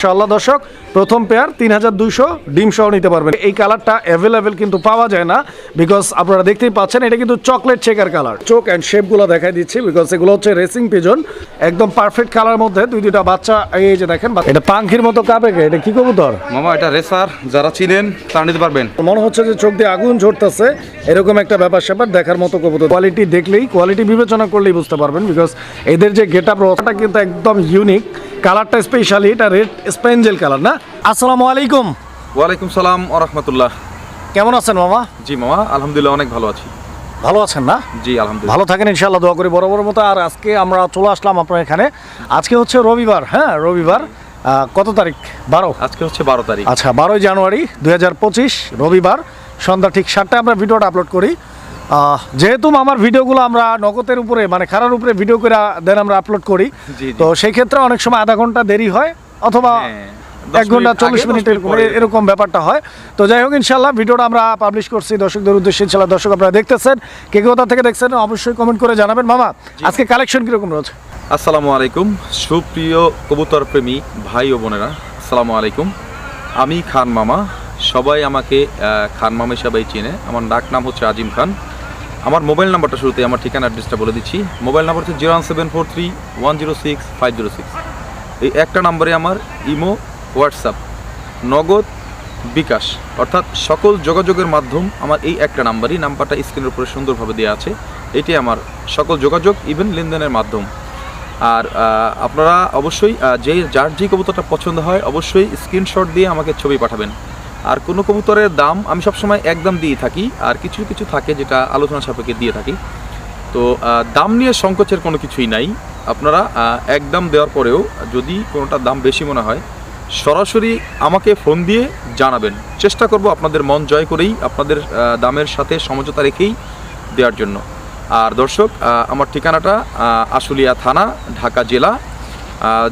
ইনশাআল্লাহ দর্শক প্রথম পেয়ার তিন হাজার দুইশো ডিম সহ নিতে পারবেন। এই কালারটা অ্যাভেলেবেল কিন্তু পাওয়া যায় না বিকজ আপনারা দেখতেই পাচ্ছেন এটা কিন্তু চকলেট চেকার কালার চোখ অ্যান্ড শেপগুলো দেখাই দিচ্ছি বিকজ এগুলো হচ্ছে রেসিং পিজন একদম পারফেক্ট কালার মধ্যে দুই দুইটা বাচ্চা এই যে দেখেন এটা পাঙ্খির মতো কাপে এটা কি কবুতর? মামা এটা রেসার যারা চিনেন তারা নিতে পারবেন। মনে হচ্ছে যে চোখ দিয়ে আগুন ঝরতেছে এরকম একটা ব্যাপার স্যাপার দেখার মতো কবুতর। কোয়ালিটি দেখলেই কোয়ালিটি বিবেচনা করলেই বুঝতে পারবেন বিকজ এদের যে গেট আপ কিন্তু একদম ইউনিক কালারটা স্পেশালি এটা রেড স্পেঞ্জেল কালার না? আসসালামু আলাইকুম। ওয়ালাইকুম সালাম রহমতুল্লাহ। কেমন আছেন মামা? জি মামা আলহামদুলিল্লাহ অনেক ভালো আছি। ভালো আছেন না? জি আলহামদুলিল্লাহ। ভালো থাকেন ইনশাআল্লাহ দোয়া করি বড় বড় মতো। আর আজকে আমরা চলে আসলাম আপনার এখানে। আজকে হচ্ছে রবিবার হ্যাঁ? রবিবার কত তারিখ? বারো? আজকে হচ্ছে বারো তারিখ। আচ্ছা বারোই জানুয়ারি দুই হাজার পঁচিশ রবিবার সন্ধ্যা ঠিক সাতটায় আমরা ভিডিওটা আপলোড করি। যেহেতু আমার ভিডিওগুলো আমরা নগদের উপরে মানে খারার উপরে ভিডিও করে দেন আমরা আপলোড করি। তো সেই ক্ষেত্রে অনেক সময় আধা ঘণ্টা দেরি হয় অথবা হ্যাঁ, এক ঘণ্টা চল্লিশ মিনিট। এরকম ব্যাপারটা হয়। তো যাই হোক ইনশাল্লাহ ভিডিওটা আমরা পাবলিশ করছি দর্শকদের উদ্দেশ্যে ইনশাল্লাহ দর্শক আপনারা দেখতেছেন। কে কোথা থেকে দেখছেন অবশ্যই কমেন্ট করে জানাবেন। মামা আজকে কালেকশন কীরকম রয়েছে? আসসালামু আলাইকুম। সুপ্রিয় কবুতর প্রেমী ভাই ও বোনেরা আসসালামু আলাইকুম। আমি খান মামা। সবাই আমাকে খান মামা হিসাবেই চেনে। আমার ডাক নাম হচ্ছে আজিম খান। আমার মোবাইল নাম্বারটা শুরুতে আমার ঠিকানা অ্যাড্রেসটা বলে দিচ্ছি। মোবাইল নাম্বার হচ্ছে zero seven four three one zero six five zero six. এই একটা নাম্বারে আমার ইমো, হোয়াটসঅ্যাপ, নগদ, বিকাশ, অর্থাৎ সকল যোগাযোগের মাধ্যম আমার এই একটা নাম্বারই, নাম্বারটা স্ক্রিনের উপরে সুন্দরভাবে দেওয়া আছে। এটি আমার সকল যোগাযোগ ইভেন লেনদেনের মাধ্যম। আর আপনারা অবশ্যই যে যার যে কবুতরটা পছন্দ হয়, অবশ্যই স্ক্রিনশট দিয়ে আমাকে ছবি পাঠাবেন। আর কোনো কবুতরের দাম আমি সবসময় একদম দিয়ে থাকি, আর কিছু কিছু থাকে যেটা আলোচনা সাপেক্ষে দিয়ে থাকি। তো দাম নিয়ে সংকোচের কোনো কিছুই নাই। আপনারা একদম দেওয়ার পরেও যদি কোনোটা দাম বেশি মনে হয়, সরাসরি আমাকে ফোন দিয়ে জানাবেন। চেষ্টা করব আপনাদের মন জয় করেই, আপনাদের দামের সাথে সমঝোতা রেখেই দেওয়ার জন্য। আর দর্শক আমার ঠিকানাটা আশুলিয়া থানা, ঢাকা জেলা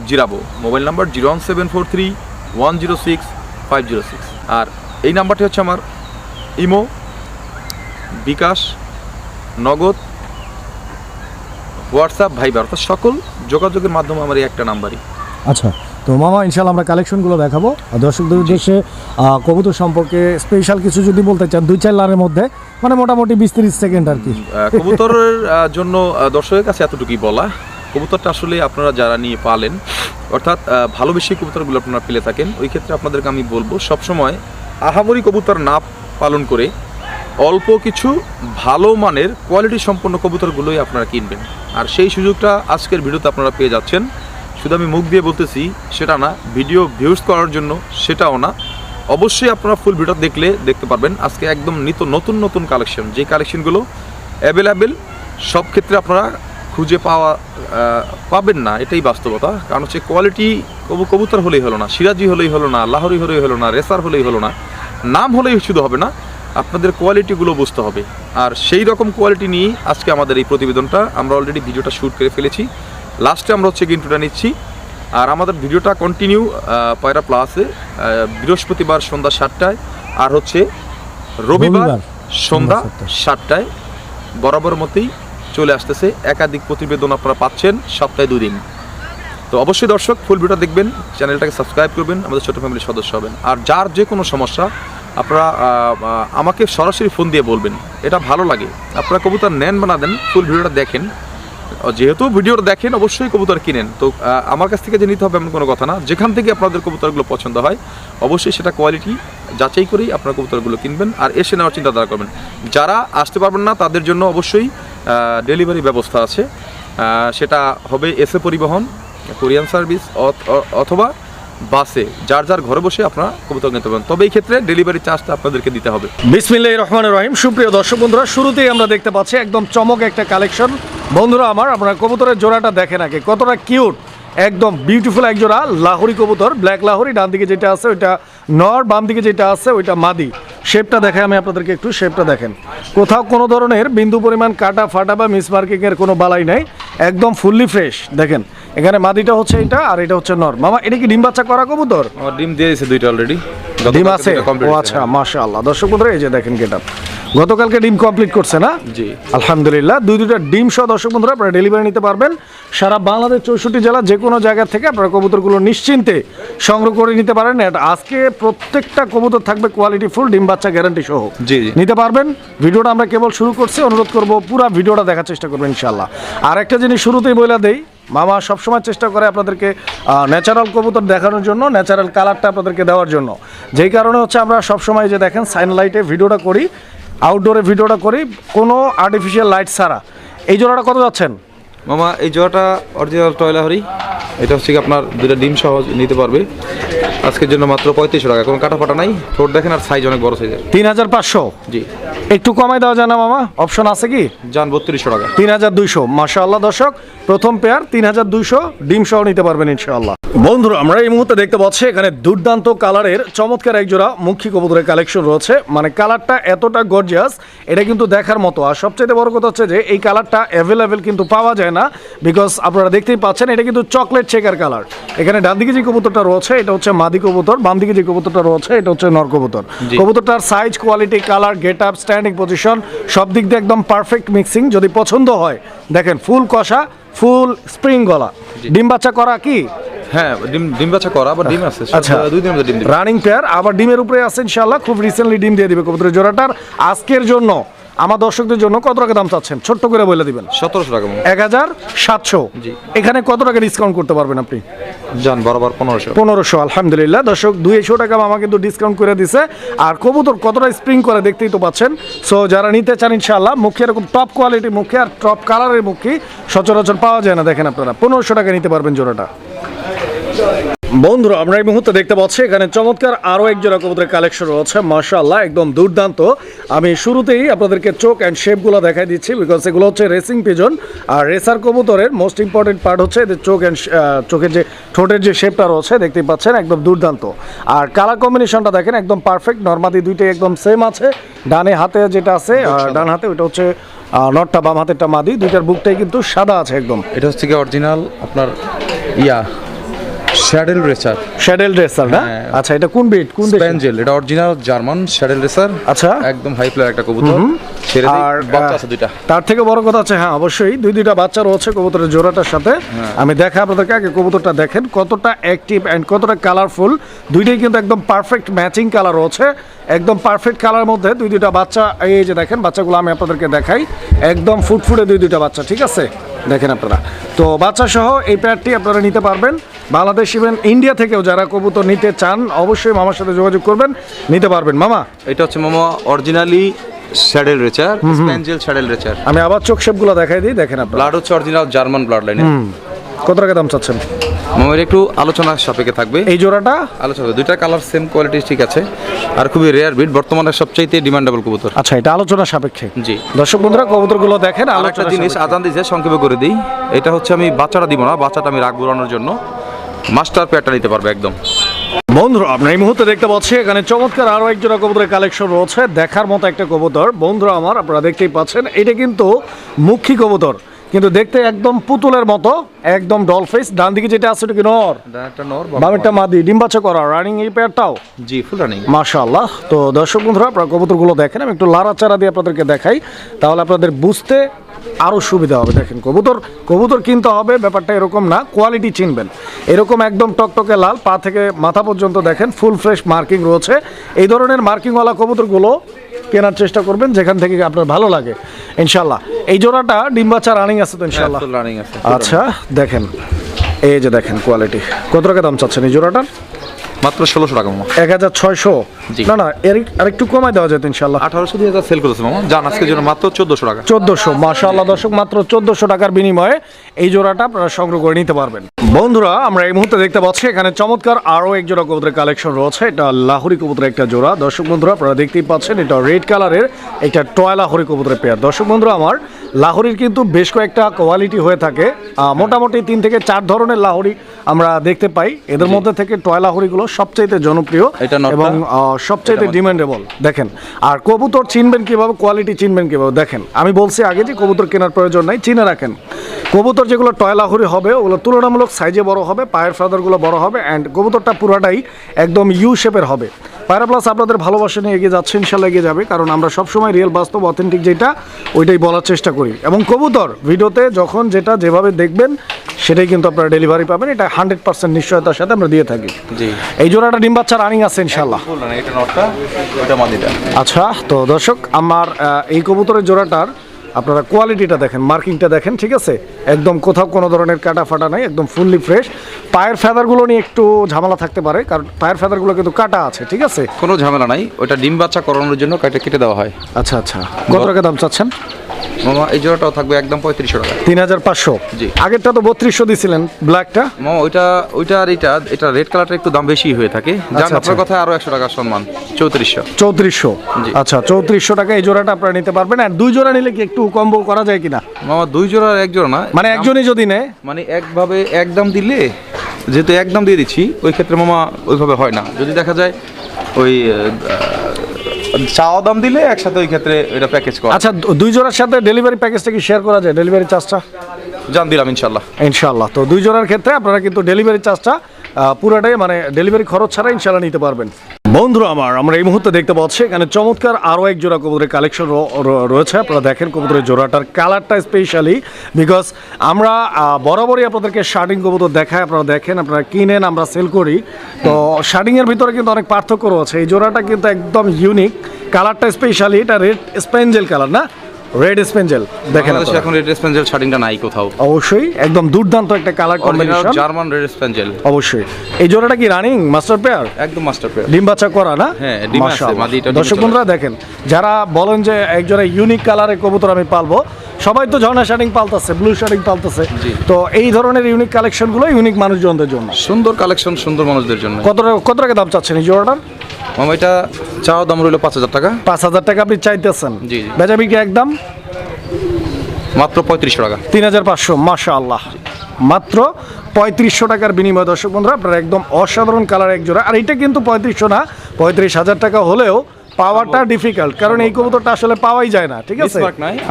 Zirabo. Mobile number zero one seven four three one zero six five zero six আর এই নাম্বারটি হচ্ছে আমার ইমো বিকাশ নগদ হোয়াটসঅ্যাপ ভাইবার। অর্থাৎ সকল যোগাযোগের মাধ্যমে আমার এই একটা নাম্বারই। আচ্ছা তো মামা ইনশাল্লাহ আমরা কালেকশনগুলো দেখাবো। আর দর্শকদের উদ্দেশ্যে কবুতর সম্পর্কে স্পেশাল কিছু যদি বলতে চান দুই চার লাইনের মধ্যে মানে মোটামুটি বিশ তিরিশ সেকেন্ড আর কি। কবুতরের জন্য দর্শকের কাছে এতটুকুই বলা। কবুতরটা আসলে আপনারা যারা নিয়ে পালেন অর্থাৎ ভালোবেসে কবুতরগুলো আপনারা পেলে থাকেন। ওই ক্ষেত্রে আপনাদেরকে আমি বলব, সবসময় আহামরি কবুতর না পালন করে অল্প কিছু ভালো মানের কোয়ালিটি সম্পন্ন কবুতরগুলোই আপনারা কিনবেন। আর সেই সুযোগটা আজকের ভিডিওতে আপনারা পেয়ে যাচ্ছেন। শুধু আমি মুখ দিয়ে বলতেছি, সেটা না ভিডিও ভিউজ করার জন্য সেটাও না। অবশ্যই আপনারা ফুল ভিডিও দেখলে দেখতে পারবেন, আজকে একদম নিত নতুন নতুন কালেকশন যে কালেকশনগুলো অ্যাভেলেবেল সব ক্ষেত্রে আপনারা খুঁজে পাওয়া পাবেন না এটাই বাস্তবতা। কারণ হচ্ছে কোয়ালিটি কবু কবুতর হলেই হলো না সিরাজি হলেই হলো না লাহরি হলেই হলো না রেসার হলেই হলো না নাম হলেই শুধু হবে না আপনাদের কোয়ালিটিগুলো বুঝতে হবে। আর সেই রকম কোয়ালিটি নিয়েই আজকে আমাদের এই প্রতিবেদনটা আমরা অলরেডি ভিডিওটা শ্যুট করে ফেলেছি। লাস্টে আমরা হচ্ছে গিন্টুটা নিচ্ছি। আর আমাদের ভিডিওটা কন্টিনিউ পয়রা প্লাসে বৃহস্পতিবার সন্ধ্যা সাতটায় আর হচ্ছে রবিবার সন্ধ্যা সাতটায় বরাবর মতেই চলে আসতেছে। একাধিক প্রতিবেদন আপনারা পাচ্ছেন সপ্তাহে দুদিন। তো অবশ্যই দর্শক ফুল ভিডিও দেখবেন চ্যানেলটাকে সাবস্ক্রাইব করবেন, আমাদের ছোট ফ্যামিলির সদস্য হবেন। আর যার যে কোনো সমস্যা, আপনারা আমাকে সরাসরি ফোন দিয়ে বলবেন। এটা ভালো লাগে। আপনারা কবুতর নেন বা না দেন ফুল ভিডিওটা দেখেন। যেহেতু ভিডিওটা দেখেন, অবশ্যই কবুতর কিনেন। তো আমার কাছ থেকে যে নিতে হবে এমন কোনো কথা না। যেখান থেকে আপনাদের কবুতরগুলো পছন্দ হয়, অবশ্যই সেটা কোয়ালিটি যাচাই করেই আপনারা কবুতরগুলো কিনবেন। আর এসে নেওয়ার চিন্তাধারা করবেন। যারা আসতে পারবেন না, তাদের জন্য অবশ্যই ডেলিভারি ব্যবস্থা আছে। সেটা হবে এসে পরিবহন কোরিয়ান সার্ভিস অথবা বাসে যার যার ঘরে বসে আপনারা কবুতর নিতে পারেন। তবে এই ক্ষেত্রে ডেলিভারি চার্জটা আপনাদেরকে দিতে হবে। বিসমিল্লাহ রহমান রহিম। সুপ্রিয় দর্শক বন্ধুরা, শুরুতেই আমরা দেখতে পাচ্ছি একদম চমক একটা কালেকশন বন্ধুরা আমার, আপনারা কবুতরের জোড়াটা দেখেন আগে। কতটা কিউট একদম বিউটিফুল এক জোড়া লাহোরি কবুতর। ব্ল্যাক লাহোরি, ডান দিকে যেটা আছে ওইটা নর, বাম দিকে যেটা আছে ওইটা মাদি। শেপটা দেখায় আমি আপনাদেরকে একটু শেপটা দেখেন। কোথাও কোনো ধরনের বিন্দু পরিমাণ কাটা ফাটা বা মিস মার্কিংয়ের কোনো বালাই নাই, একদম ফুললি ফ্রেশ দেখেন এখানে মাদিটা হচ্ছে এটা আর এটা হচ্ছে নর। মামা এটা কি ডিম বাচ্চা করা কবুতর? ডিম দিয়ে দিয়েছে দুইটা অলরেডি ডিম আছে? ও আচ্ছা। মাশাআল্লাহ। দর্শক বন্ধুরা এই যে দেখেন গেটআপ গতকালকে ডিম কমপ্লিট করছে না? জি। আলহামদুলিল্লাহ দুই দুইটা ডিম সহ দর্শক বন্ধুরা আপনারা ডেলিভারি নিতে পারবেন। সারা বাংলাদেশ চৌষট্টি জেলা যে কোনো জায়গা থেকে আপনারা কবুতরগুলো নিশ্চিন্তে সংগ্রহ করে নিতে পারেন। এটা আজকে প্রত্যেকটা কবুতর থাকবে কোয়ালিটি ফুল ডিম বাচ্চা গ্যারান্টি সহ। জি। নিতে পারবেন। ভিডিওটা আমরা কেবল শুরু করছি অনুরোধ করব পুরো ভিডিওটা দেখার চেষ্টা করবেন ইনশাল্লাহ আর একটা জিনিস শুরুতেই বলে দেই মামা সবসময় চেষ্টা করে আপনাদেরকে ন্যাচারাল কবুতর দেখানোর জন্য ন্যাচারাল কালারটা আপনাদেরকে দেওয়ার জন্য। যেই কারণে হচ্ছে আমরা সবসময় যে দেখেন সাইনলাইটে ভিডিওটা করি আউটডোরে ভিডিওটা করি, কোনো আর্টিফিশিয়াল লাইট ছাড়া। এই জোড়াটা কত যাচ্ছেন? মামা এই জোড়াটা অরিজিনাল টয়লাহরি। এটা হচ্ছে কি আপনার দুটো ডিম সহ নিতে পারবে। আজকের জন্য মাত্র পঁয়ত্রিশশো টাকা কোনো কাটা ফাটা নাই। ঠোঁট দেখেন আর সাইজ অনেক বড় সাইজের তিন হাজার পাঁচশো? জি। একটু কমাই দেওয়া যায় না মামা? অপশন আছে কি? যান বত্রিশশো টাকা। তিন হাজার দুইশো। মাশাআল্লাহ দর্শক প্রথম পেয়ার তিন হাজার দুইশো। ডিম সহ নিতে পারবেন ইনশাআল্লাহ। বন্ধুরা আমরা এই মুহূর্তে দেখতে পাচ্ছি এখানে দুর্দান্ত কালারের চমৎকার এক জোড়া মুখী কবুতরের কালেকশন রয়েছে। মানে কালারটা এতটা গর্জিয়াস এটা কিন্তু দেখার মতো। আর সবচেয়ে বড় কথা হচ্ছে যে এই কালারটা অ্যাভেলেবেল কিন্তু পাওয়া যায় না বিকজ আপনারা দেখতেই পাচ্ছেন এটা কিন্তু চকলেট চেকার কালার এখানে ডান দিকে যে কবুতরটা রয়েছে এটা হচ্ছে মাদি কবুতর বাম দিকে যে কবুতরটা রয়েছে এটা হচ্ছে নর কবুতর। কবুতরটার size quality colour get up standing position সব দিক দিয়ে একদম পারফেক্ট মিক্সিং যদি পছন্দ হয় দেখেন ফুল কষা ফুল স্প্রিং গলা। ডিম বাচ্চা করা কি? হ্যাঁ ডিম ডিম বাচ্চা করা আবার ডিম আছে আচ্ছা। দুই দিনের ডিম রানিং পেয়ার আবার ডিমের উপরে আছে ইনশাআল্লাহ খুব রিসেন্টলি ডিম দিয়ে দিবে কবুতরের জোড়াটার। আজকের জন্য আমার দর্শকদের জন্য কত টাকা দাম চাচ্ছেন? ছোট্ট করে বলে দিবেন। সতেরোশো টাকা এক হাজার সাতশো। জি। এখানে কত টাকা ডিসকাউন্ট করতে পারবেন আপনি? যান বরাবর পনেরোশো। পনেরোশো আলহামদুলিল্লাহ। দর্শক দুইশো টাকা মামা কিন্তু ডিসকাউন্ট করে দিছে। আর কবুতর কতটা স্প্রিং করে দেখতেই তো পাচ্ছেন। সো যারা নিতে চান ইনশাআল্লাহ মুখে এরকম টপ কোয়ালিটি মুখে আর টপ কালারের মুখে সচরাচর পাওয়া যায় না দেখেন আপনারা। পনেরোশো টাকা নিতে পারবেন জোড়াটা। বন্ধুরা আমরা এই মুহূর্তে দেখতে পাচ্ছি এখানে চমৎকার আরও এক জোড়া কবুতরের কালেকশন রয়েছে। মাশাআল্লাহ একদম দুর্দান্ত। আমি শুরুতেই আপনাদেরকে চোখ অ্যান্ড শেপগুলো দেখাই দিচ্ছি বিকজ এগুলো হচ্ছে রেসিং পিজন আর রেসার কবুতরের মোস্ট ইম্পর্টেন্ট পার্ট হচ্ছে এদের চোখ অ্যান্ড চোখের যে ঠোঁটের যে শেপটা রয়েছে দেখতেই পাচ্ছেন একদম দুর্দান্ত। আর কালার কম্বিনেশনটা দেখেন একদম পারফেক্ট নর্মাদি দুইটাই একদম সেম আছে ডানে হাতে যেটা আছে ডান হাতে ওইটা হচ্ছে নটটা বাম হাতেরটা মাদি দুইটার বুকটাই কিন্তু সাদা আছে একদম। এটা হচ্ছে কি অরিজিনাল আপনার ইয়া শ্যাডেল রেসার শ্যাডেল রেসার না? হ্যাঁ। আচ্ছা এটা কোন বিট কোন দেশ? স্প্যাঞ্জেল এটা অরিজিনাল জার্মান শ্যাডেল রেসার আচ্ছা। একদম হাই প্লেয়ার একটা কবুতর। ছেড়ে দিই, আর বাচ্চা আছে দুইটা। তার থেকে বড় কথা হচ্ছে হ্যাঁ অবশ্যই দুই দুইটা বাচ্চা রয়েছে কবুতরের জোড়াটার সাথে। হ্যাঁ। আমি দেখা আপনাদেরকে আগে কবুতরটা দেখেন কতটা অ্যাক্টিভ অ্যান্ড কতটা কালারফুল দুইটাই কিন্তু একদম পারফেক্ট ম্যাচিং কালার রয়েছে। একদম পারফেক্ট কালার মধ্যে দুই দুইটা বাচ্চা এই যে দেখেন বাচ্চাগুলো আমি আপনাদেরকে দেখাই। একদম ফুটফুটে দুই দুইটা বাচ্চা ঠিক আছে? দেখেন আপনারা। তো বাচ্চা সহ এই প্যাডটি আপনারা নিতে পারবেন। বাংলাদেশ ইভেন ইন্ডিয়া থেকেও যারা কবুতর নিতে চান অবশ্যই মামার সাথে যোগাযোগ করবেন। নিতে পারবেন। মামা? এটা হচ্ছে মামা originally saddle racer spangle saddle racer আমি আবার চোখ শেপগুলো দেখাই দিই দেখেন আপনারা। ব্লাড হচ্ছে অরিজিনাল জার্মান ব্লাড লাইন কত টাকা দাম চাচ্ছেন? মামার একটু আলোচনা সাপেক্ষে থাকবে। এই জোড়াটা? আলোচনা দুইটা কালার সেম কোয়ালিটি ঠিক আছে। আর খুবই রেয়ার বিট বর্তমানে সবচাইতে ডিমান্ডেবল কবুতর। আচ্ছা এটা আলোচনা সাপেক্ষে। জি। দর্শক বন্ধুরা কবুতরগুলো দেখেন আর একটা জিনিস আজান দিয়েছে সংক্ষেপে করে দিই। এটা হচ্ছে আমি বাচ্চাটা দিব না বাচ্চাটা আমি রাখব রানোর জন্য। মাস্টার প্যাটটা নিতে পারবে একদম। বন্ধুরা আপনার এই মুহূর্তে দেখতে পাচ্ছি এখানে চমৎকার আরও এক জোড়া কবুতরের কালেকশন রয়েছে। দেখার মতো একটা কবুতর। বন্ধুরা আমার আপনারা দেখতেই পাচ্ছেন এটা কিন্তু মুখী কবুতর। কিন্তু দেখতে একদম পুতুলের মতো একদম ডলফেস ডান দিকে যেটা আছে ওটা কি নর? একটা নর বামেরটা মাদি। ডিম বাচ্চা করা রানিং এই পেয়ারটাও জি ফুল রানিং মাশাআল্লাহ। তো দর্শক বন্ধুরা আপনারা কবুতরগুলো দেখেন আমি একটু লাড়াচাড়া দিয়ে আপনাদেরকে দেখাই। তাহলে আপনাদের বুঝতে আরও সুবিধা হবে। দেখেন কবুতর কবুতর কিনতে হবে ব্যাপারটা এরকম না কোয়ালিটি চিনবেন। এরকম একদম টকটকে লাল পা থেকে মাথা পর্যন্ত দেখেন ফুল ফ্রেশ মার্কিং রয়েছে। এই ধরনের মার্কিংওয়ালা কবুতরগুলো কেনার চেষ্টা করবেন যেখান থেকে আপনার ভালো লাগে। ইনশাল্লাহ এই জোড়াটা ডিম বাচ্চা রানিং আছে তো ইনশাল্লাহ রানিং আছে আচ্ছা দেখেন। এই যে দেখেন কোয়ালিটি কত টাকা দাম চাচ্ছেন এই জোড়াটার? মাত্র ষোলোশো টাকা মামা। এক হাজার ছয়শো? না না এর আরেকটু কমাই দেওয়া যেত ইনশাল্লাহ আঠারোশো হাজার সেল করেছে মামা যান আজকের জন্য মাত্র চোদ্দশো টাকা। চোদ্দশো মাশাআল্লাহ দর্শক মাত্র চোদ্দশো টাকার বিনিময়ে এই জোড়াটা আপনারা সংগ্রহ করে নিতে পারবেন। বন্ধুরা আমরা এই মুহূর্তে দেখতে পাচ্ছি এখানে চমৎকার আরও এক জোড়া কবুতরের কালেকশন রয়েছে। এটা লাহুরি কবুতরের একটা জোড়া। দর্শক বন্ধুরা আপনারা দেখতেই পাচ্ছেন এটা রেড কালারের একটা টয় লাহুরি কবুতরের পেয়ার দর্শক বন্ধুরা আমার লাহুরির কিন্তু বেশ কয়েকটা কোয়ালিটি হয়ে থাকে। মোটামুটি তিন থেকে চার ধরনের লাহরি আমরা দেখতে পাই। এদের মধ্যে থেকে টয় লাহুরিগুলো সবচাইতে জনপ্রিয় এবং সবচাইতে ডিমান্ডেবল। দেখেন আর কবুতর চিনবেন কীভাবে কোয়ালিটি চিনবেন কীভাবে দেখেন আমি বলছি আগে যে কবুতর কেনার প্রয়োজন নাই চিনে রাখেন। কবুতর যেগুলো টয়লাহুরি হবে ওগুলো তুলনামূলক সাইজে বড় হবে পায়ের ফেদারগুলো বড় হবে অ্যান্ড কবুতরটা পুরাটাই একদম ইউ শেপের হবে। পায়রা প্লাস আপনাদের ভালোবাসা নিয়ে এগিয়ে যাচ্ছে ইনশাল্লাহ এগিয়ে যাবে কারণ আমরা সবসময় রিয়েল বাস্তব অথেন্টিক যেটা ওইটাই বলার চেষ্টা করি। এবং কবুতর ভিডিওতে যখন যেটা যেভাবে দেখবেন সেটাই কিন্তু আপনারা ডেলিভারি পাবেন এটা হান্ড্রেড পার্সেন্ট নিশ্চয়তার সাথে আমরা দিয়ে থাকি। এই জোড়াটা ডিম বাচ্চা রানিং আছে ইনশাল্লাহ আচ্ছা তো দর্শক আমার এই কবুতরের জোড়াটার আপনারা কোয়ালিটিটা দেখেন মার্কিংটা দেখেন ঠিক আছে? একদম কোথাও কোনো ধরনের কাটা ফাটা নাই একদম ফুললি ফ্রেশ পায়ের ফেদারগুলো নিয়ে একটু ঝামেলা থাকতে পারে কারণ পায়ের ফেদারগুলো কিন্তু কাটা আছে ঠিক আছে? কোনো ঝামেলা নাই ওটা ডিম বাচ্চা করানোর জন্য কাটা কেটে দেওয়া হয়। আচ্ছা আচ্ছা। কত টাকা দাম চাচ্ছেন? মামা এই জোড়াটাও থাকবে একদম পঁয়ত্রিশশো টাকা। তিন হাজার পাঁচশো। জি। আগেরটা তো বত্রিশশো দিছিলেন ব্ল্যাকটা? মামা ওইটা ওইটা আর এটা এটা রেড কালারটা একটু দাম বেশি হয়ে থাকে। জান আচ্ছা, আপনার আচ্ছা। কথা আরও একশো টাকা সম্মান চৌত্রিশশো। চৌত্রিশশো। জি। আচ্ছা চৌত্রিশশো টাকা এই জোড়াটা আপনারা নিতে পারবেন। আর দুই জোড়া নিলে কি একটু কম্বো করা যায় কিনা? মামা দুই জোড়া আর এক জোড়া না। মানে একজনই যদি নেয়? মানে একভাবে একদম দিলে যেহেতু একদম দিয়ে দিচ্ছি ওই ক্ষেত্রে মামা ওইভাবে হয় না। যদি দেখা যায় ওই চাওয়া দাম দিলে একসাথে ওই ক্ষেত্রে এটা প্যাকেজ করা। আচ্ছা দুই জোড়ার সাথে ডেলিভারি প্যাকেজটা কি শেয়ার করা যায়? ডেলিভারি চার্জটা জান দিলাম ইনশাল্লাহ ইনশাল্লাহ তো দুই জোড়ার ক্ষেত্রে আপনারা কিন্তু ডেলিভারি চার্জটা পুরোটাই মানে ডেলিভারি খরচ ছাড়া ইনশাল্লাহ নিতে পারবেন। বন্ধুরা আমার, আমরা এই মুহূর্তে দেখতে পাচ্ছি, এখানে চমৎকার আরও এক জোড়া কবুতরের কালেকশন রয়েছে। আপনারা দেখেন কবুতরের জোড়াটার কালারটা স্পেশালি বিকজ আমরা বরাবরই আপনাদেরকে শার্টিং কবুতর দেখায় আপনারা দেখেন, আপনারা কিনেন, আমরা সেল করি। তো শার্টিংয়ের ভিতরে কিন্তু অনেক পার্থক্য রয়েছে। এই জোড়াটা কিন্তু একদম ইউনিক কালারটা স্পেশালি এটা রেড স্পেঞ্জেল কালার না? রেড স্পেঞ্জেল দেখেন আপনারা। এখন রেড স্পেঞ্জেল শার্টিংটা নাই কোথাও। অবশ্যই একদম দুর্দান্ত একটা colour original combination German red spangle অবশ্যই। এই জোড়াটা কি রানিং মাস্টার পেয়ার একদম মাস্টার পেয়ার ডিম বাচ্চা করা না? হ্যাঁ, ডিম আছে, মাশাআল্লাহ। মাদিটা ডিম দর্শক চলে বন্ধুরা দেখেন যারা বলেন যে এক জোড়া ইউনিক কালারের কবুতর আমি পালবো সবাই তো ঝর্ণা শার্টিং পালতেছে ব্লু শার্টিং পালতেছে। জি। তো এই ধরনের ইউনিক কালেকশনগুলো ইউনিক মানুষজনদের জন্য। সুন্দর কালেকশন সুন্দর মানুষদের জন্য। কত টাকা- কত টাকা দাম চাচ্ছেন এই জোড়াটার? মামা এটা চাওয়া দাম রইল পাঁচ হাজার টাকা। পাঁচ হাজার টাকা আপনি চাইতেছেন? জি, জি। বেচা বিক্রি একদম? মাত্র পঁয়ত্রিশশো টাকা। তিন হাজার পাঁচশো মাশা আল্লাহ মাত্র পঁয়ত্রিশশো টাকার বিনিময় দর্শক বন্ধুরা আপনারা একদম অসাধারণ কালার এক জোড়া আর এটা কিন্তু পঁয়ত্রিশশো না পঁয়ত্রিশ হাজার টাকা হলেও পাওয়াটা ডিফিকাল্ট কারণ এই কবুতরটা আসলে পাওয়াই যায় না ঠিক আছে?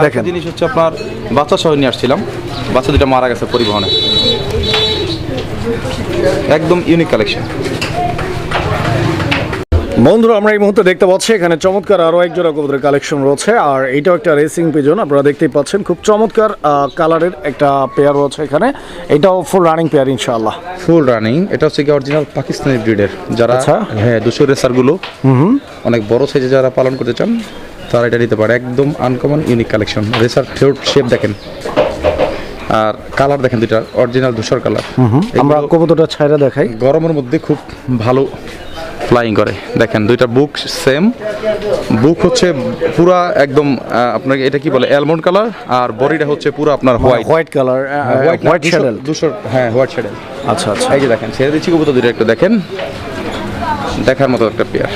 দেখেন। জিনিস হচ্ছে আপনার বাচ্চা সহ নিয়ে আসছিলাম। বাচ্চা দুটা মারা গেছে পরিবহনে। একদম ইউনিক কালেকশন বন্ধুরা আমরা এই মুহূর্তে দেখতে পাচ্ছি এখানে চমৎকার আরও এক জোড়া কবুতরের কালেকশন রয়েছে আর এটাও একটা রেসিং পিজন আপনারা দেখতেই পাচ্ছেন খুব চমৎকার কালারের একটা পেয়ার রয়েছে এখানে এটাও ফুল রানিং পেয়ার ইনশাআল্লাহ। ফুল রানিং এটা হচ্ছে কি অরিজিনাল পাকিস্তানি ব্রিডের যারা আচ্ছা। হ্যাঁ দুশো রেসারগুলো হুম অনেক বড় সাইজে যারা পালন করতে চান তারা এটা নিতে পারে একদম uncommon unique collection racer throat shape দেখেন। আর কালার দেখেন দুইটা অরিজিনাল ধূসর কালার আমরা কবুতরটা ছাইরা দেখাই। গরমের মধ্যে খুব ভালো ফ্লাইং করে। দেখেন দুইটা বুক সেম বুক হচ্ছে পুরা একদম আপনাকে এটা কি বলে অ্যালমন্ড কালার আর বডিটা হচ্ছে পুরো আপনার white white colour white white শ্যাডেল দুশো হ্যাঁ হোয়াইট শ্যাডেল আচ্ছা আচ্ছা। এই যে দেখেন ছেড়ে দিচ্ছি কবুতর দুটো একটু দেখেন। দেখার মতো একটা পেয়ার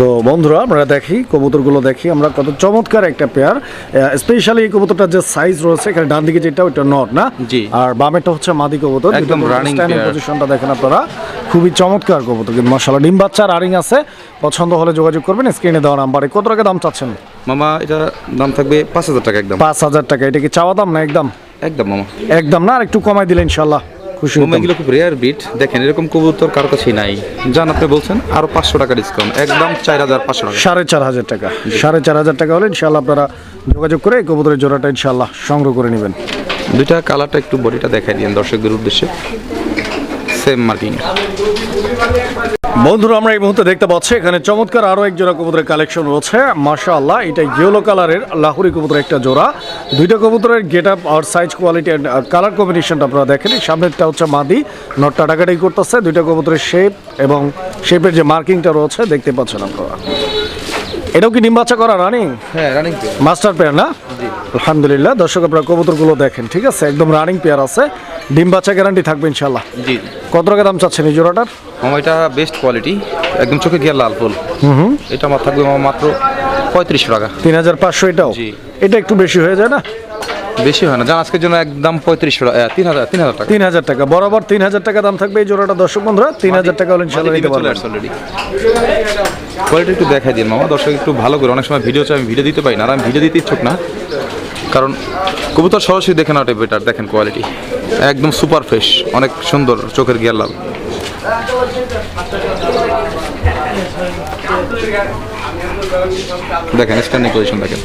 তো বন্ধুরা আমরা দেখি কবুতরগুলো দেখি। আমরা কত চমৎকার একটা পেয়ার স্পেশালি এই কবুতরটার যে সাইজ রয়েছে এখানে ডান দিকে যেটা ওইটা নট না? জি। আর বামেরটা হচ্ছে মাদি কবুতর। একদম pair। পজিশনটা দেখেন আপনারা। খুবই চমৎকার কবুতর কিন্তু মাশাআল্লাহ ডিম বাচ্চা রানিং আছে। পছন্দ হলে যোগাযোগ করবেন স্ক্রিনে দেওয়া নাম্বারে। কত টাকা দাম চাচ্ছেন? মামা এটা দাম থাকবে পাঁচ হাজার টাকা একদম। পাঁচ হাজার টাকা। এটা কি চাওয়া দাম না একদম? একদম মামা। একদম না? আর একটু কমাই দিলে ইনশাল্লাহ খুশি মামা খুব রেয়ার বিট দেখেন এরকম কবুতর কার কাছেই নাই। জান আপনি বলছেন আরও পাঁচশো টাকা ডিসকাউন্ট একদম চার হাজার পাঁচশো টাকা। সাড়ে চার হাজার টাকা। সাড়ে চার হাজার টাকা হলে ইনশাল্লাহ আপনারা যোগাযোগ করে এই কবুতরের জোড়াটা ইনশাল্লাহ সংগ্রহ করে নেবেন। দুইটা কালারটা একটু বডিটা দেখাই দিন দর্শকদের উদ্দেশ্যে। সেম মার্কিং বন্ধুরা আমরা এই মুহূর্তে দেখতে পাচ্ছি এখানে চমৎকার আরও এক জোড়া কবুতরের কালেকশন রয়েছে। মাশা আল্লাহ এটা ইয়েলো কালারের লাহুরি কবুতরের একটা জোড়া। দুইটা কবুতরের গেট আপ আর সাইজ কোয়ালিটি অ্যান্ড কালার কম্বিনেশনটা আপনারা দেখেন। সামনেরটা হচ্ছে মাদি নট টাটাকাটাই করতেছে। দুইটা কবুতরের শেপ এবং শেপের যে মার্কিংটা রয়েছে দেখতে পাচ্ছেন আপনারা। এটাও কি ডিম বাচ্চা করা রানিং? হ্যাঁ রানিং মাস্টার পেয়ার না? আলহামদুলিল্লাহ দর্শক আপনারা কবুতরগুলো দেখেন ঠিক আছে? একদম রানিং পেয়ার আছে। ডিম বাচ্চা গ্যারান্টি থাকবে ইনশাল্লাহ জি। কত টাকা দাম চাচ্ছেন এই জোড়াটার? মামা এটা বেস্ট কোয়ালিটি একদম চোখে গিয়ে লাল ফুল। হুম এটা আমার থাকবে মামা মাত্র পঁয়ত্রিশশো টাকা। তিন হাজার পাঁচশো এটাও? জি। এটা একটু বেশি হয়ে যায় না? বেশি হয় না। জান আজকের জন্য একদম পঁয়ত্রিশশো টাকা তিন হাজার তিন হাজার টাকা। তিন হাজার টাকা। বরাবর তিন হাজার টাকা দাম থাকবে এই জোড়াটা দর্শক বন্ধুরা। তিন হাজার টাকা হলে ইনশাল্লাহ নিতে পারবেন। অলরেডি কোয়ালিটি একটু দেখাই দিন মামা। দর্শক একটু ভালো করে অনেক সময় ভিডিও চাই আমি ভিডিও দিতে পারি না আর আমি ভিডিও দিতে ইচ্ছুক না। কারণ কবুতর সরাসরি দেখে না বেটার দেখেন কোয়ালিটি একদম সুপার ফ্রেশ, অনেক সুন্দর চোখের গিয়ার লাল। দেখেন স্ট্যান্ডিং পজিশন দেখেন।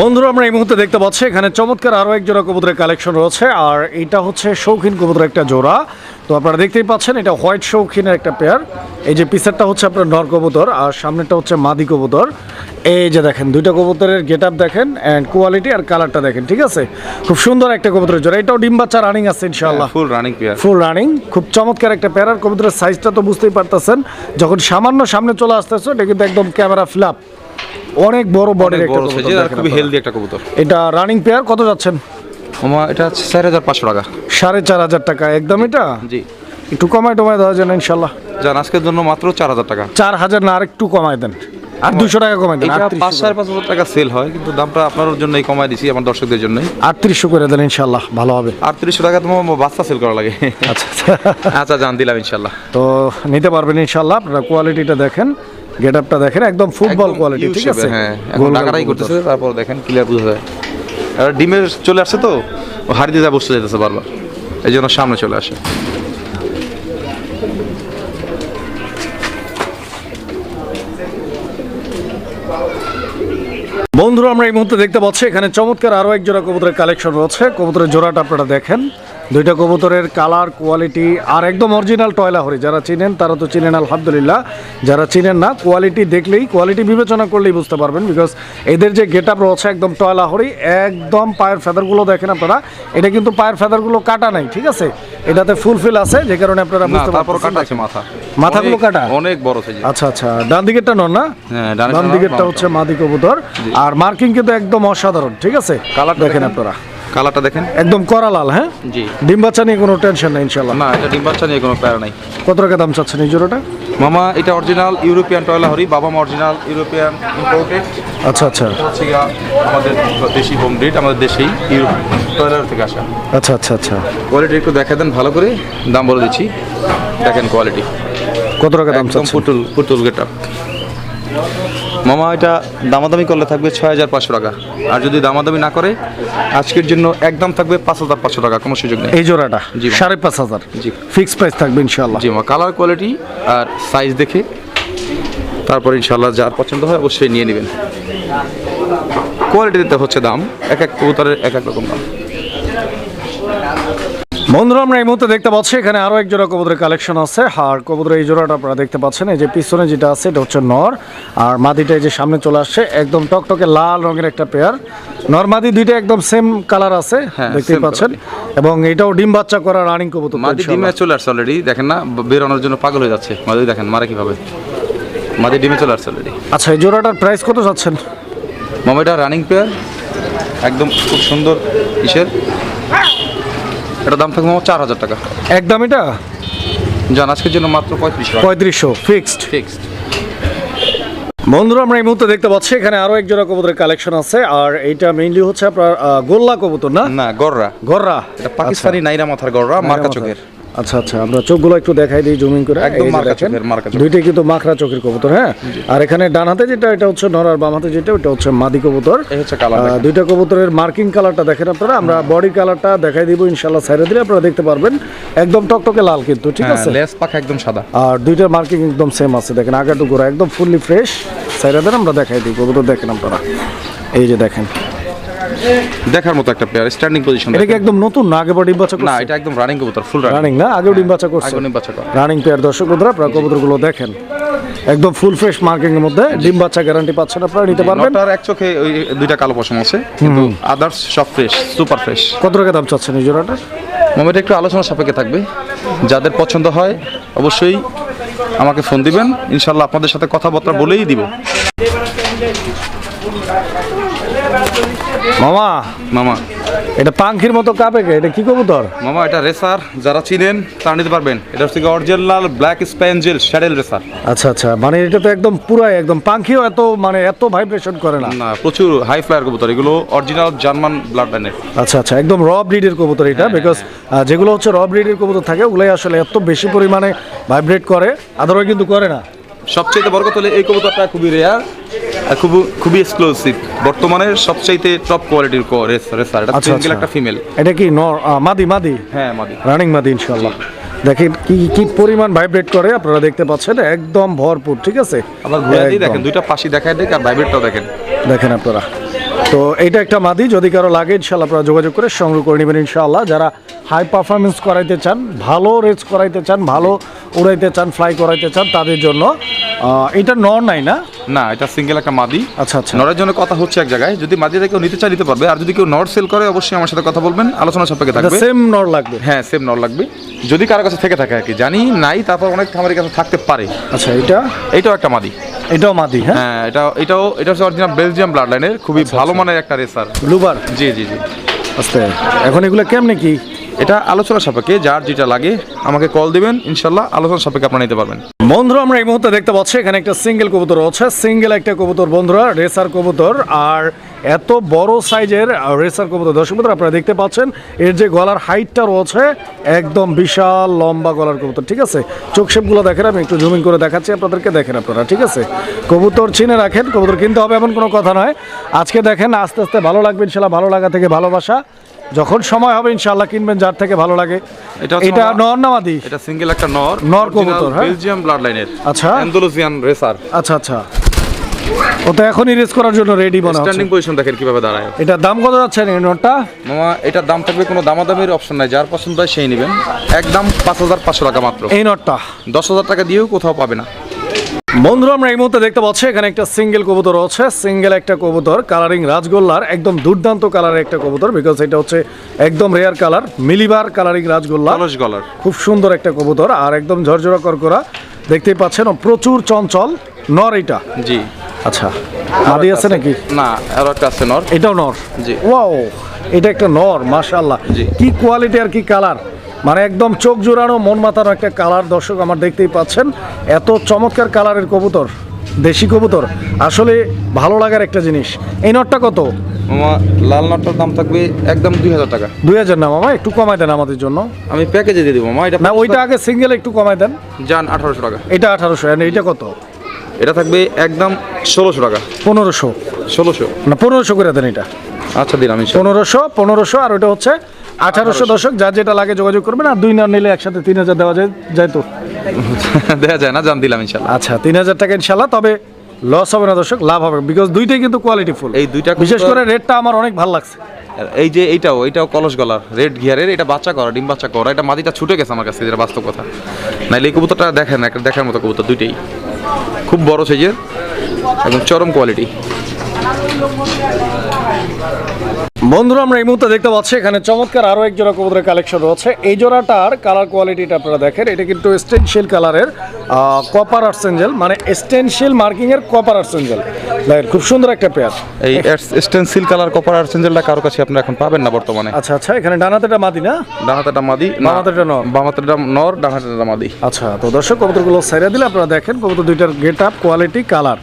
বন্ধুরা, আমরা এই মুহূর্তে দেখতে পাচ্ছি, এখানে চমৎকার আরও এক জোড়া কবুতরের কালেকশন রয়েছে, আর এটা হচ্ছে শৌখিন কবুতরের একটা জোড়া। তো আপনারা দেখতেই পাচ্ছেন এটা হোয়াইট শৌখিনের একটা পেয়ার এই যে পিসারটা হচ্ছে আপনার নর কবুতর আর সামনেটা হচ্ছে মাদি কবুতর। এই যে দেখেন দুইটা কবুতরের গেট আপ দেখেন অ্যান্ড কোয়ালিটি আর কালারটা দেখেন ঠিক আছে? খুব সুন্দর একটা কবুতরের জোড়া। এটাও ডিম বাচ্চা রানিং আছে ইনশাল্লাহ full running pair full running খুব চমৎকার একটা পেয়ার প্যারার কবুতরের সাইজটা তো বুঝতেই পারতেছেন। যখন সামান্য সামনে চলে আসতেছে এটা কিন্তু একদম ক্যামেরা ফ্ল্যাপ অনেক বড় বডির আর একটা কবুতর। এটা রানিং পেয়ার কত যাচ্ছেন? মামা এটা চার হাজার পাঁচশো টাকা। সাড়ে চার হাজার টাকা একদম এটা? জি। একটু কমায় টমায় দেওয়া যায় না ইনশাল্লাহ। যান আজকের জন্য মাত্র চার হাজার টাকা। চার হাজার না আর একটু কমায় দেন। আর দুশো টাকা কমায় দেন পাঁচ সাড়ে পাঁচ হাজার টাকা সেল হয় কিন্তু দামটা আপনার জন্যই কমাই দিছি আমার দর্শকদের জন্যই। আটত্রিশশো করে দেন ইনশাল্লাহ ভালো হবে। আটত্রিশশো টাকা তোমার বাচ্চা সেল করা লাগে। আচ্ছা। আচ্ছা জান দিলাম ইনশাল্লাহ। তো নিতে পারবেন ইনশাল্লাহ আপনারা কোয়ালিটিটা দেখেন গেট আপটা দেখেন একদম ফুটবল কোয়ালিটি ঠিক আছে? হ্যাঁ। করতেছে তারপর দেখেন ক্লিয়ার বোঝা যায়। আর ডিমের চলে আসছে তো, ও হাড়ি দিয়ে যা বসতে যেতেছে বারবার। এই জন্য সামনে চলে আসে। বন্ধুরা আমরা এই মুহূর্তে দেখতে পাচ্ছি এখানে চমৎকার আরও এক জোড়া কবুতরের কালেকশন রয়েছে। কবুতরের জোড়াটা আপনারা দেখেন। দুইটা কবুতরের কালার কোয়ালিটি আর একদম অরিজিনাল টয়লা হরি যারা চিনেন তারা তো চিনেন আলহামদুলিল্লাহ। যারা চিনেন না কোয়ালিটি দেখলেই কোয়ালিটি বিবেচনা করলেই বুঝতে পারবেন বিকজ এদের যে গেট আপ রয়েছে একদম টয়লা হরি একদম পায়ের ফেদারগুলো দেখেন আপনারা। এটা কিন্তু পায়ের ফেদারগুলো কাটা নাই ঠিক আছে? এটাতে ফুলফিল আছে যে কারণে আপনারা বুঝতে পারছেন কাটা আছে মাথা। মাথাগুলো কাটা? অনেক বড় সাইজ আচ্ছা আচ্ছা। ডান দিকেরটা নন না? হ্যাঁ, ডান দিকেরটা হচ্ছে মাদি কবুতর। আর মার্কিং কিন্তু একদম অসাধারণ ঠিক আছে? কালার দেখেন। আপনারা। কালারটা দেখেন। একদম করা লাল হ্যাঁ? জি। ডিম বাচ্চা নিয়ে কোনো টেনশন নেই ইনশাল্লাহ না এটা ডিম বাচ্চা নিয়ে কোনো প্যারা নাই। কত টাকা দাম চাচ্ছেন এই জোড়াটা? মামা এটা অরিজিনাল ইউরোপিয়ান টয়লা হরি বাবা মা অরিজিনাল ইউরোপিয়ান ইম্পোর্টেড আচ্ছা আচ্ছা। হচ্ছে গিয়া আমাদের দেশি হোম ব্রিড আমাদের দেশেই ইউরোপ টয়লার থেকে আসা। আচ্ছা আচ্ছা আচ্ছা। কোয়ালিটি একটু দেখা দেন ভালো করে দাম বলে দিচ্ছি। দেখেন কোয়ালিটি কত টাকা দাম চাচ্ছেন? পুতুল পুতুল গেট মামা এটা দামাদামি করলে থাকবে ছয় হাজার পাঁচশো টাকা। আর যদি দামাদামি না করে আজকের জন্য একদম থাকবে পাঁচ হাজার পাঁচশো টাকা। কোনো সুযোগ নেই। এই জোড়াটা জি, সাড়ে পাঁচ হাজার। জি। ফিক্স প্রাইস থাকবে ইনশাল্লাহ জি মা কালার কোয়ালিটি আর সাইজ দেখে তারপর ইনশাল্লাহ যার পছন্দ হয় অবশ্যই নিয়ে নেবেন। কোয়ালিটিতে হচ্ছে দাম এক এক কবুতরের এক এক রকম দাম। বন্ধুরা আমরা এই মুহূর্তে দেখতে পাচ্ছি এখানে আরও এক জোড়া কবুতরের কালেকশন আছে। আর কবুতরের এই জোড়াটা আপনারা দেখতে পাচ্ছেন। এই যে পিছনে যেটা আছে এটা হচ্ছে নর। আর মাদিটা এই যে সামনে চলে আসছে একদম টকটকে লাল রঙের একটা পেয়ার। নর মাদি দুইটা একদম সেম কালার আছে হ্যাঁ, দেখতেই পাচ্ছেন। এবং এটাও ডিম বাচ্চা করা রানিং কবুতর মাদি ডিমে চলে আসছে অলরেডি দেখেন না বেরোনোর জন্য পাগল হয়ে যাচ্ছে। মাদি দেখেন মারা কীভাবে? মাদি ডিমে চলে আসছে অলরেডি আচ্ছা এই জোড়াটার প্রাইস কত চাচ্ছেন মামাইটা রানিং পেয়ার একদম খুব সুন্দর ইসের এটা দাম থাকবে চার হাজার টাকা। একদম এটা? যান আজকের জন্য মাত্র পঁয়ত্রিশশো পঁয়ত্রিশশো ফিক্সড ফিক্সড বন্ধুরা আমরা এই মুহূর্তে দেখতে পাচ্ছি এখানে আরও এক জোড়া কবুতরের কালেকশন আছে আর এইটা মেইনলি হচ্ছে আপনার গোল্লা কবুতর না? না গররা। গররা। এটা পাকিস্তানি নাইরা মাথার গররা মার্কা চোখের। আচ্ছা আচ্ছা আমরা চোখগুলো একটু দেখাই দিই জুমিং করে। একদম মার্কা দেখেন, চোখের, মার্কা দুইটাই কিন্তু মাখরা চোখের কবুতর হ্যাঁ? আর এখানে ডান হাতে যেটা এটা হচ্ছে নর আর বাম হাতে যেটা ওটা হচ্ছে মাদি কবুতর। এই হচ্ছে কালার দুইটা কবুতরের মার্কিং কালারটা দেখেন আপনারা আমরা বডি কালারটা দেখাই দিব ইনশাল্লাহ সাইডে দিলে আপনারা দেখতে পারবেন। একদম টকটকে লাল কিন্তু ঠিক আছে? লেস পাখা একদম সাদা। আর দুইটার মার্কিং একদম সেম আছে দেখেন আগাটু গোড়া একদম ফুললি ফ্রেশ সাইডে আমরা দেখাই দিই কবুতর দেখেন আপনারা। এই যে দেখেন দেখার মতো একটা প্লেয়ার স্ট্যান্ডিং পজিশন এটা কি একদম নতুন না আগে ডিম বাচ্চা না এটা একদম রানিং কবুতর ফুল রানিং না? আগেও ডিম বাচ্চা করছে। আগুন বাচ্চা রানিং পেয়ার দর্শক বন্ধুরা আপনারা কবুতরগুলো দেখেন। একদম ফুল ফ্রেশ মার্কিং এর মধ্যে ডিম বাচ্চা গ্যারান্টি পাচ্ছেন আপনারা নিতে পারবেন। নটার এক চোখে ওই দুইটা কালো পশম আছে কিন্তু আদার্স সব ফ্রেশ সুপার ফ্রেশ কত টাকা দাম চাচ্ছেন এই জোড়াটা? মোমেন্ট একটু আলোচনা সাপেক্ষে থাকবে। যাদের পছন্দ হয় অবশ্যই আমাকে ফোন দিবেন। ইনশাল্লাহ আপনাদের সাথে কথাবার্তা বলেই দিব। মামা। মামা। এটা পাঙ্খির মতো কাপে কে? এটা কি কবুতর? মামা এটা রেসার। যারা চিনেন তারা নিতে পারবেন। এটা হচ্ছে অরিজিনাল ব্ল্যাক স্প্যাঞ্জেল শ্যাডেল রেসার। আচ্ছা আচ্ছা। মানে এটা তো একদম পুরাই একদম পাঙ্খিও এত মানে এত ভাইব্রেশন করে না। না প্রচুর হাই ফ্লায়ার কবুতর। এগুলো অরিজিনাল জার্মান ব্লাড লাইনের আচ্ছা আচ্ছা। একদম র ব্রিডের কবুতর এটা বিকজ যেগুলো হচ্ছে র ব্রিডের কবুতর থাকে ওগুলাই আসলে এত বেশি পরিমাণে ভাইব্রেট করে আদারওয়াইজ কিন্তু করে না। সবচেয়ে বড় কথা হলো এই কবুতরটা খুবই রেয়ার খুব খুবই এক্সক্লুসিভ বর্তমানে সবচাইতে টপ কোয়ালিটির রেসার। এটা আচ্ছা সিঙ্গেল আচ্ছা। একটা ফিমেল এটা কি মাদি মাদি? হ্যাঁ মাদি। রানিং মাদি ইনশাল্লাহ দেখেন কি কি পরিমাণ ভাইব্রেট করে আপনারা দেখতে পাচ্ছেন একদম ভরপুর ঠিক আছে? আবার ঘুরে দিয়ে দেখেন দুইটা পাশি দেখায় দেখ আর ভাইব্রেটটাও দেখেন। দেখেন আপনারা। তো এইটা একটা মাদি যদি কারও লাগে ইনশাল্লাহ আপনারা যোগাযোগ করে সংগ্রহ করে নেবেন ইনশাআল্লাহ। যারা হাই পারফরমেন্স করাইতে চান ভালো রেস করাইতে চান ভালো উড়াইতে চান ফ্লাই করাইতে চান তাদের জন্য। এটা নর নাই না? না এটা সিঙ্গেল একটা মাদি। আচ্ছা আচ্ছা। নরের জন্য কথা হচ্ছে এক জায়গায়। যদি মাদিটা কেউ নিতে চায় নিতে পারবে। আর যদি কেউ নর সেল করে অবশ্যই আমার সাথে কথা বলবেন। আলোচনা সাপেক্ষে থাকবে। সেম নর লাগবে। হ্যাঁ সেম নর লাগবে। যদি কারও কাছে থেকে থাকে আর কি জানি নাই তারপর অনেক খামারের কাছে থাকতে পারে। আচ্ছা এটা? এইটাও একটা মাদি। এটাও মাদি হ্যাঁ? হ্যাঁ এটা এটাও এটা হচ্ছে অরিজিনাল বেলজিয়াম ব্লাড লাইনের খুবই ভালো মানের একটা রেসার ব্লুবার? জি জি জি। আস্তে। এখন এগুলো কেমনে কি? এটা আলোচনা সাপেক্ষে, যার যেটা লাগে, আমাকে কল দিবেন, ইনশাল্লাহ আলোচনা সাপেক্ষে আপনারা নিতে পারবেন। বন্ধুরা, আমরা এই মুহূর্তে দেখতে পাচ্ছি, এখানে একটা সিঙ্গেল কবুতর আছে সিঙ্গেল একটা কবুতর, বন্ধুরা রেসার কবুতর, আর এত বড় সাইজের রেসার কবুতর। দর্শক বন্ধুরা, আপনারা দেখতে পাচ্ছেন, এর যে গলার হাইটটা রয়েছে, একদম বিশাল লম্বা গলার কবুতর, ঠিক আছে? চোখ শেপগুলো দেখেন, আমি একটু জুমিং করে দেখাচ্ছি, আপনাদেরকে দেখেন আপনারা, ঠিক আছে? কবুতর চিনে রাখেন, কবুতর কিনতে হবে এমন কোনো কথা নয়। আজকে দেখেন, আস্তে আস্তে ভালো লাগবে, ইনশাল্লাহ ভালো লাগা থেকে ভালোবাসা। যখন সময় হবে ইনশাল্লাহ কিনবেন যার থেকে ভালো লাগে। এটা এটা নর নামাদি এটা সিঙ্গেল একটা নর। নর কবুতর, হ্যাঁ? বেলজিয়াম ব্লাড লাইনের আচ্ছা। অ্যান্ডালুসিয়ান রেসার আচ্ছা আচ্ছা। ও তো এখনই রেস করার জন্য রেডি মনে হচ্ছে। স্ট্যান্ডিং পজিশন দেখেন কীভাবে দাঁড়ায়। এটা দাম কত যাচ্ছে এই নোটটা মামা এটার দাম থাকবে কোনো দামাদামির অপশন নাই। যার পছন্দ হয় সেই নেবেন। একদম পাঁচ হাজার পাঁচশো টাকা মাত্র। এই নোটটা দশ হাজার টাকা দিয়েও কোথাও পাবে না। বন্ধুরা আমরা এই মুহূর্তে দেখতে পাচ্ছি এখানে একটা সিঙ্গেল কবুতর আছে সিঙ্গেল একটা কবুতর কালারিং রাজগোল্লার একদম দুর্দান্ত কালারের একটা কবুতর বিকজ এটা হচ্ছে একদম রেয়ার কালার মিলিবার কালারিং রাজগোল্লা। কলস গলার। খুব সুন্দর একটা কবুতর আর একদম ঝরঝরা করকরা দেখতেই পাচ্ছেন প্রচুর চঞ্চল নর এটা? জি। আচ্ছা মাদি আছে নাকি? না আর একটা আছে নর। এটাও নর? জি। ওয়াও এটা একটা নর মাশাআল্লাহ। জি। কি কোয়ালিটি আর কি কালার মানে একদম চোখ জোড়ানো মন মাতানো একটা কালার দর্শক আমার দেখতেই পাচ্ছেন। এত চমৎকার কালারের কবুতর দেশি কবুতর। আসলে ভালো লাগার একটা জিনিস। এই নটটা কত? মামা লাল নটটার দাম থাকবে একদম দুই হাজার টাকা। দুই হাজার না মামা একটু কমাই দেন আমাদের জন্য। আমি প্যাকেজে দিয়ে দেবো মামা এটা না ওইটা আগে সিঙ্গেল একটু কমাই দেন। যান আঠারোশো টাকা। এটা আঠারোশো এইটা কত? এটা থাকবে একদম ষোলোশো টাকা। পনেরোশো। ষোলোশো। না পনেরোশো করে দেন এটা। আচ্ছা দিন আমি পনেরোশো পনেরোশো আর ওটা হচ্ছে আঠারোশো দশক যার যেটা লাগে যোগাযোগ করবেন আর দুই না নিলে একসাথে তিন হাজার দেওয়া যায় যায় তো। দেখা যায় না জান দিলাম ইনশাল্লাহ। আচ্ছা তিন হাজার টাকা ইনশাল্লাহ তবে লস হবে না দর্শক লাভ হবে বিকজ দুইটাই কিন্তু কোয়ালিটি ফুল এই দুইটা বিশেষ করে রেটটা আমার অনেক ভালো লাগছে। এই যে এইটাও এইটাও কলস গলার রেড গিয়ারের এটা বাচ্চা করা ডিম বাচ্চা করা এটা মাদিটা ছুটে গেছে আমার কাছে যেটা বাস্তব কথা। নাইলে এই কবুতরটা দেখেন একটা দেখার মতো কবুতর দুইটাই। খুব বড় সাইজের একদম চরম কোয়ালিটি বন্ধুরা আমরা এই মুহূর্তে দেখতে পাচ্ছি এখানে চমৎকার আরও এক জোড়া কবুতরের কালেকশন রয়েছে। এই জোড়াটার কালার কোয়ালিটিটা আপনারা দেখেন এটা কিন্তু স্টেনশিল কালারের কপার আর্সেঞ্জেল মানে স্টেনশিল মার্কিং এর কপার আর্সেঞ্জেল দেখেন খুব সুন্দর একটা পেয়ার এই স্টেনশিল কালার কপার আর্সেঞ্জেলটা কারও কাছে আপনারা এখন পাবেন না বর্তমানে। আচ্ছা আচ্ছা এখানে ডানাতেটা মাদি না? ডান হাতেটা মাদি বাম হাতেরটা নর। বাম হাতেরটা নর ডান হাতেরটা মাদি। আচ্ছা তো দর্শক কবুতরগুলো সাইরা দিলে আপনারা দেখেন কবুতর দুইটার গেট আপ কোয়ালিটি কালার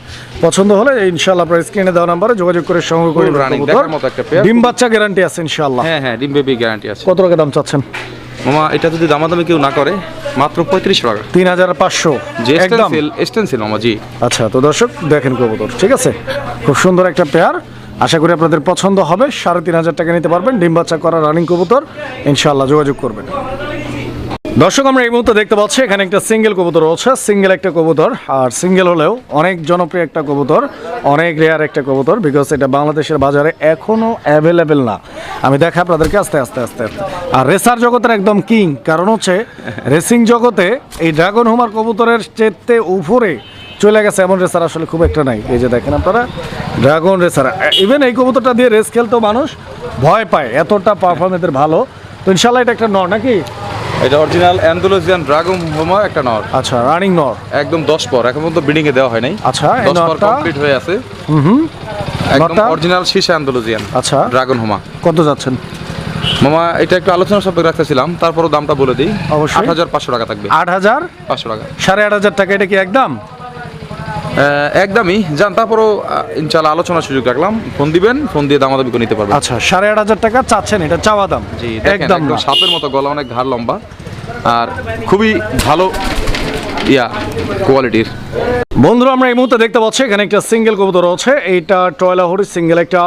পছন্দ হলে ইনশাআল্লাহ আপনার স্ক্রিনে দেওয়া নাম্বারে যোগাযোগ করে সংগ্রহ করে কবুতর। দেখার মতো একটা pair। ডিম বাচ্চা গ্যারান্টি আছে ইনশাআল্লাহ। হ্যাঁ হ্যাঁ ডিম বেবি গ্যারান্টি আছে। কত টাকা দাম চাচ্ছেন? মামা এটা যদি দামাদামি কেউ না করে মাত্র পঁয়ত্রিশশো টাকা। তিন হাজার পাঁচশো। যে একদম। স্টেনসিল স্টেনসিল মামা জি। আচ্ছা তো দর্শক দেখেন কবুতর ঠিক আছে? খুব সুন্দর একটা পেয়ার। আশা করি আপনাদের পছন্দ হবে। সাড়ে তিন হাজার টাকা নিতে পারবেন। ডিম বাচ্চা করা রানিং কবুতর। ইনশাআল্লাহ যোগাযোগ করবেন। দর্শক, আমরা এই মুহূর্তে দেখতে পাচ্ছি, এখানে একটা সিঙ্গেল কবুতর রয়েছে। সিঙ্গেল একটা কবুতর, আর সিঙ্গেল হলেও অনেক জনপ্রিয় একটা কবুতর, অনেক রেয়ার একটা কবুতর বিকজ এটা বাংলাদেশের বাজারে এখনও অ্যাভেলেবেল না। আমি দেখা আপনাদেরকে, আস্তে আস্তে আস্তে আর রেসার জগতের একদম কিং কারণ হচ্ছে রেসিং জগতে এই ড্রাগন হোমার কবুতরের চেতে উপরে চলে গেছে, এমন রেসার আসলে খুব একটা নাই। এই যে দেখেন আপনারা ড্রাগন রেসার ইভেন এই কবুতরটা দিয়ে রেস খেলতেও মানুষ ভয় পায়, এতটা পারফরমেন্সের ভালো। তো ইনশাল্লাহ এটা একটা ন, নাকি? এটা অরিজিনাল অ্যান্ডোলজিয়ান ড্রাগন হোমা একটা নর। আচ্ছা রানিং নর। একদম দশ পর এখন পর্যন্ত ব্রিডিং এ দেওয়া হয় নাই। আচ্ছা, এই দশ পর কমপ্লিট হয়ে আছে। হুম একদম অরিজিনাল শীর্ষ অ্যান্ডোলজিয়ান আচ্ছা। ড্রাগন হোমা কত যাচ্ছেন? মামা এটা একটু আলোচনা সাপেক্ষে রাখতেছিলাম তারপরও দামটা বলে দিই। অবশ্যই। আট হাজার পাঁচশো টাকা থাকবে। আট হাজার? পাঁচশো টাকা। সাড়ে আট হাজার টাকা এটা কি একদম? একদমই। যান তারপরও ইনশাল্লাহ আলোচনার সুযোগ রাখলাম। ফোন দিবেন ফোন দিয়ে দামাদামি করে নিতে পারবেন। আচ্ছা সাড়ে আট হাজার টাকা চাচ্ছেন এটা চাওয়া দাম। জি একদম একদম সাপের মতো গলা অনেক ঘাড় লম্বা। আর খুবই ভালো ইয়া কোয়ালিটির বন্ধুরা আমরা এই মুহূর্তে দেখতে পাচ্ছি এখানে একটা সিঙ্গেল কবুতর আছে এইটা টয়লাহরি সিঙ্গেল একটা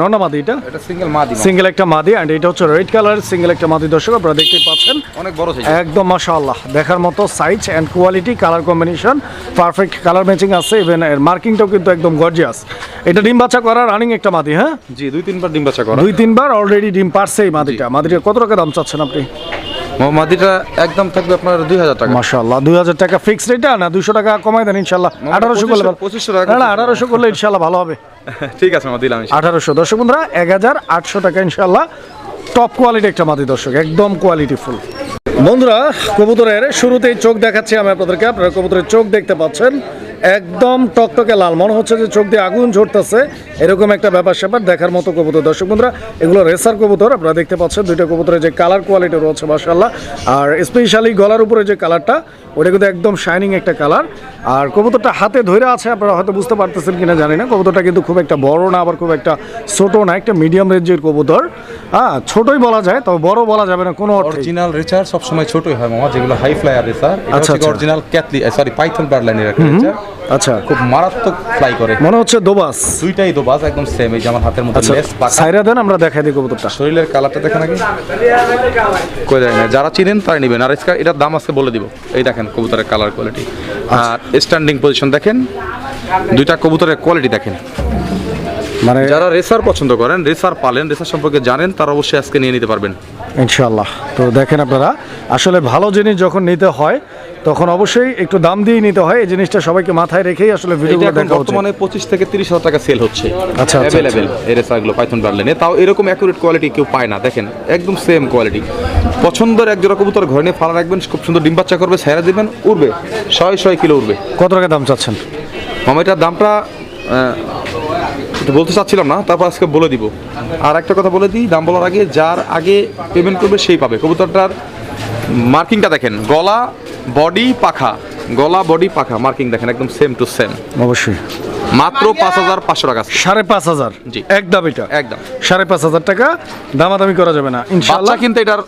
নর্না মাদি এটা? এটা সিঙ্গেল মাদি সিঙ্গেল একটা মাদি অ্যান্ড এটা হচ্ছে রেড কালার সিঙ্গেল একটা মাদি দর্শক আপনারা দেখতেই পাচ্ছেন। অনেক বড় সাইজ একদম মাশাআল্লাহ দেখার মতো size and quality colour combination perfect colour matching আছে ইভেন এর মার্কিংটাও কিন্তু একদম গর্জিয়াস এটা ডিম বাচ্চা করা রানিং একটা মাদি হ্যাঁ? জি দুই তিনবার ডিম বাচ্চা করা। দুই তিনবার অলরেডি ডিম পারছে এই মাদিটা। মাদিটা কত টাকা দাম চাচ্ছেন আপনি? মাদিটা একদম থাকবে আপনার দুই হাজার টাকা। মাশাআল্লাহ দুই হাজার টাকা ফিক্স রেটটা না দুশো টাকা কমাই দেন ইনশাল্লাহ আঠারোশো করলে। 2500 টাকা না না আঠারোশো করলে ইনশাল্লাহ ভালো হবে। ঠিক আছে মা দিলাম আঠারোশো। দর্শক বন্ধুরা এক হাজার আটশো টাকা ইনশাল্লাহ টপ কোয়ালিটি একটা মাদি দর্শক একদম কোয়ালিটি ফুল বন্ধুরা কবুতরের শুরুতেই চোখ দেখাচ্ছি আমি আপনাদেরকে। আপনারা কবুতরের চোখ দেখতে পাচ্ছেন। একদম টকটকে লাল। মনে হচ্ছে যে চোখ দিয়ে আগুন ঝরতেছে। এরকম একটা ব্যাপার স্যাপার দেখার মতো কবুতর। দর্শক বন্ধুরা, এগুলো রেসার কবুতর। আপনারা দেখতে পাচ্ছেন দুইটা কবুতরের যে কালার কোয়ালিটি রয়েছে মাসাল্লাহ আর স্পেশালি গলার উপরে যে কালারটা ওটা কিন্তু একদম শাইনিং একটা কালার আর কবুতরটা হাতে ধরে আছে আপনারা হয়তো বুঝতে পারতেছেন কিনা জানি না। কবুতরটা কিন্তু খুব একটা বড় না আবার খুব একটা ছোট না একটা মিডিয়াম রেঞ্জের কবুতর। হ্যাঁ ছোটই বলা যায় তবে বড় বলা যাবে না কোনো অরিজিনাল রেচার সবসময় ছোটই হয় মামা যেগুলো হাই ফ্লায়ার রেচার। আচ্ছা। অরিজিনাল ক্যাথলি সরি পাইথন ব্লাড লাইনের একটা আচ্ছা। খুব মারাত্মক ফ্লাই করে। মনে হচ্ছে দোবাস। দুইটাই দোবাজ একদম সেম এই যে আমার হাতের মধ্যে আচ্ছা লেস পাকা। সাইরা দেন আমরা দেখাই দিই কবুতরটা। শরীরের কালারটা দেখেন আগে। কই দেয় না যারা চিনেন তারা নেবেন। আর এটার দাম আজকে বলে দিব। এই দেখেন কবুতরের কালার কোয়ালিটি আর স্ট্যান্ডিং পজিশন দেখেন দুইটা কবুতরের কোয়ালিটি দেখেন। মানে যারা রেসার পছন্দ করেন রেসার পালেন রেসার সম্পর্কে জানেন তারা অবশ্যই আজকে নিয়ে নিতে পারবেন। ইনশাল্লাহ তো দেখেন আপনারা আসলে ভালো জিনিস যখন নিতে হয় তখন অবশ্যই একটু দাম দিয়েই নিতে হয়। এই জিনিসটা সবাইকে মাথায় রেখেই আসলে ভিডিওগুলো দেখা উচিত। বর্তমানে পঁচিশ থেকে তিরিশ হাজার টাকা সেল হচ্ছে। আচ্ছা, অ্যাভেলেবেল এই রেসারগুলো পাইথন ব্রান্ডলেনে তাও এরকম অ্যাকুরেট কোয়ালিটি কেউ পায় না। দেখেন একদম সেম কোয়ালিটি পছন্দের এক জোড়া কবুতর ঘরে নিয়ে ফালা রাখবেন খুব সুন্দর ডিম বাচ্চা করবে ছাইরা দিবেন উড়বে। ছয় ছয় কিলো উড়বে। কত টাকা দাম চাচ্ছেন? মামা এটার দামটা একটু বলতে চাচ্ছিলাম না তারপর আজকে বলে দিব। আর একটা কথা বলে দিই দাম বলার আগে যার আগে পেমেন্ট করবে সেই পাবে। কবুতরটার মার্কিংটা দেখেন গলা বডি পাখা। গলা বডি পাখা মার্কিং দেখেন একদম সেম টু সেম অবশ্যই। মাত্র পাঁচ হাজার পাঁচশো টাকা সাড়ে পাঁচ হাজার? জি। একদম এটা? একদম। সাড়ে পাঁচ হাজার টাকা দামাদামি করা যাবে না ইনশাল্লাহ কিন্তু এটার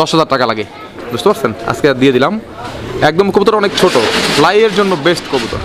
দশ হাজার টাকা লাগে। বুঝতে পারছেন? আজকে দিয়ে দিলাম। একদম কবুতর অনেক ছোট। ফ্লাইয়ের জন্য বেস্ট কবুতর।